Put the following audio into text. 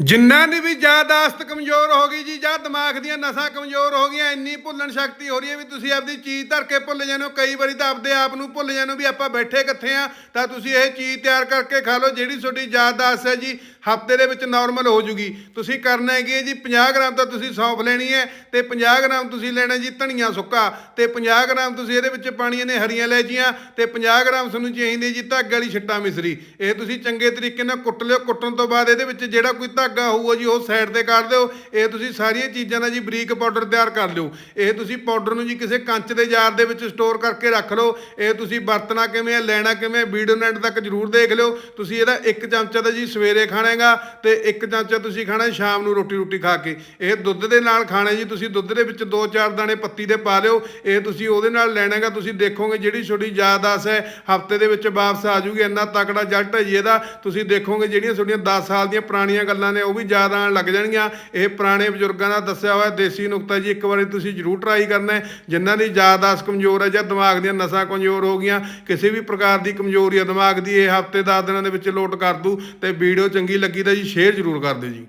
ਜਿੰਨਾਂ ਦੀ ਵੀ ਯਾਦਾਸ਼ਤ ਕਮਜ਼ੋਰ ਹੋ ਗਈ ਜੀ, ਜਾਂ ਦਿਮਾਗ ਦੀਆਂ ਨਸਾਂ ਕਮਜ਼ੋਰ ਹੋ ਗਈਆਂ, ਇੰਨੀ ਭੁੱਲਣ ਸ਼ਕਤੀ ਹੋ ਰਹੀ ਹੈ ਵੀ ਤੁਸੀਂ ਆਪਦੀ ਚੀਜ਼ ਧਰ ਕੇ ਭੁੱਲ ਜਾਂਦੇ ਹੋ। ਕਈ ਵਾਰੀ ਤਾਂ ਆਪਦੇ ਆਪ ਨੂੰ ਭੁੱਲ ਜਾਂਦੇ ਹੋ ਵੀ ਆਪਾਂ ਬੈਠੇ ਕਿੱਥੇ ਆ ਤਾਂ ਤੁਸੀਂ ਇਹ ਚੀਜ਼ ਤਿਆਰ ਕਰਕੇ ਖਾ ਲਓ, ਜਿਹੜੀ ਤੁਹਾਡੀ ਯਾਦਾਸ਼ਤ ਹੈ ਜੀ ਹਫ਼ਤੇ ਦੇ ਵਿੱਚ ਨਾਰਮਲ ਹੋ ਜੂਗੀ। ਤੁਸੀਂ ਕਰਨਾ ਹੈ ਕਿ ਜੀ? 50 ਗ੍ਰਾਮ ਤਾਂ ਤੁਸੀਂ ਸੌਂਫ ਲੈਣੀ ਹੈ ਤੇ 50 ਗ੍ਰਾਮ ਤੁਸੀਂ ਲੈਣਾ ਜੀ ਧਨੀਆ ਸੁੱਕਾ ਤੇ 50 ਗ੍ਰਾਮ ਤੁਸੀਂ ਇਹਦੇ ਵਿੱਚ ਪਾਣੀਆਂ ਨੇ ਹਰੀਆਂ ਇਲਾਇਚੀਆਂ ਤੇ 50 ਗ੍ਰਾਮ ਤੁਹਾਨੂੰ ਚਾਹੀਦੀ ਜੀ ਧਾਗੇ ਵਾਲੀ ਛਿੱਟਾ ਮਿਸਰੀ। ਇਹ ਤੁਸੀਂ ਚੰਗੇ ਤਰੀਕੇ ਨਾਲ ਕੁੱਟ ਲਿਓ। ਕੁੱਟਣ ਤੋਂ ਬਾਅਦ ਇਹਦੇ ਵਿੱਚ ਜਿਹੜਾ ਕੋਈ ਧਾਗਾ ਹੋਊਗਾ ਜੀ ਉਹ ਸਾਈਡ ਤੇ ਕੱਢ ਦਿਓ। ਇਹ ਤੁਸੀਂ ਸਾਰੀਆਂ ਚੀਜ਼ਾਂ ਦਾ ਜੀ ਬਰੀਕ ਪਾਊਡਰ ਤਿਆਰ ਕਰ ਲਿਓ। ਇਹ ਤੁਸੀਂ ਪਾਊਡਰ ਨੂੰ ਜੀ ਕਿਸੇ ਕੰਚ ਦੇ ਜਾਰ ਦੇ ਵਿੱਚ ਸਟੋਰ ਕਰਕੇ ਰੱਖ ਲਓ। ਇਹ ਤੁਸੀਂ ਵਰਤਣਾ ਕਿਵੇਂ ਹੈ ਲੈਣਾ ਕਿਵੇਂ ਹੈ, ਵੀਡੀਓ ਨੈਟ ਤੱਕ ਜਰੂਰ ਦੇਖ ਲਿਓ। ਤੁਸੀਂ ਇਹਦਾ ਇੱਕ ਚਮਚਾ ਤਾਂ ਜੀ ਸਵੇਰੇ ਖਾਣਾ ਖਾਣਾਗਾ ਤੇ ਇੱਕ ਚਮਚਾ ਤੁਸੀਂ ਖਾਣਾ ਸ਼ਾਮ ਨੂੰ ਰੋਟੀ ਰੋਟੀ ਖਾ ਕੇ। ਇਹ ਦੁੱਧ ਦੇ ਨਾਲ ਖਾਣਾ ਜੀ, ਤੁਸੀਂ ਦੁੱਧ ਦੇ ਵਿੱਚ 2-4 ਦਾਣੇ ਪੱਤੀ ਦੇ ਪਾ ਲਿਓ। ਇਹ ਤੁਸੀਂ ਉਹਦੇ ਨਾਲ ਲੈਣਾਗਾ, ਤੁਸੀਂ ਦੇਖੋਗੇ ਜਿਹੜੀ ਛੋਟੀ ਯਾਦਾਸ਼ਤ ਹੈ, ਹਫ਼ਤੇ ਦੇ ਵਿੱਚ ਵਾਪਸ ਆ ਜੂਗੀ। ਇੰਨਾ ਤਕੜਾ ਜੱਟ ਹੈ ਜੀ ਇਹਦਾ। ਤੁਸੀਂ ਦੇਖੋਗੇ ਜਿਹੜੀਆਂ ਤੁਹਾਡੀਆਂ 10 ਸਾਲ ਦੀਆਂ ਪੁਰਾਣੀਆਂ ਗੱਲਾਂ ਨੇ, ਉਹ ਵੀ ਯਾਦ ਆਉਣ ਲੱਗ ਜਾਣਗੀਆਂ। ਇਹ ਪੁਰਾਣੇ ਬਜ਼ੁਰਗਾਂ ਦਾ ਦੱਸਿਆ ਹੋਇਆ ਦੇਸੀ ਨੁਕਤਾ ਜੀ, ਇੱਕ ਵਾਰੀ ਤੁਸੀਂ ਜ਼ਰੂਰ ਟਰਾਈ ਕਰਨਾ ਹੈ। ਜਿਨ੍ਹਾਂ ਦੀ ਯਾਦਾਸ ਕਮਜ਼ੋਰ ਹੈ ਜਾਂ ਦਿਮਾਗ ਦੀਆਂ ਨਸਾਂ ਕਮਜ਼ੋਰ ਹੋ ਗਈਆਂ, ਕਿਸੇ ਵੀ ਪ੍ਰਕਾਰ ਦੀ ਕਮਜ਼ੋਰੀ ਹੈ, ਦਿਮਾਗ ਦੀ ਇਹ ਹਫ਼ਤੇ 10 ਦਿਨਾਂ ਦੇ ਵਿੱਚ ਲੋਟ ਕਰ ਦੂ ਤੇ ਵੀਡੀਓ ਚੰਗੀ ਲੱਗੀ ਤਾਂ ਜੀ ਸ਼ੇਅਰ ਜ਼ਰੂਰ ਕਰ ਦਿਓ ਜੀ।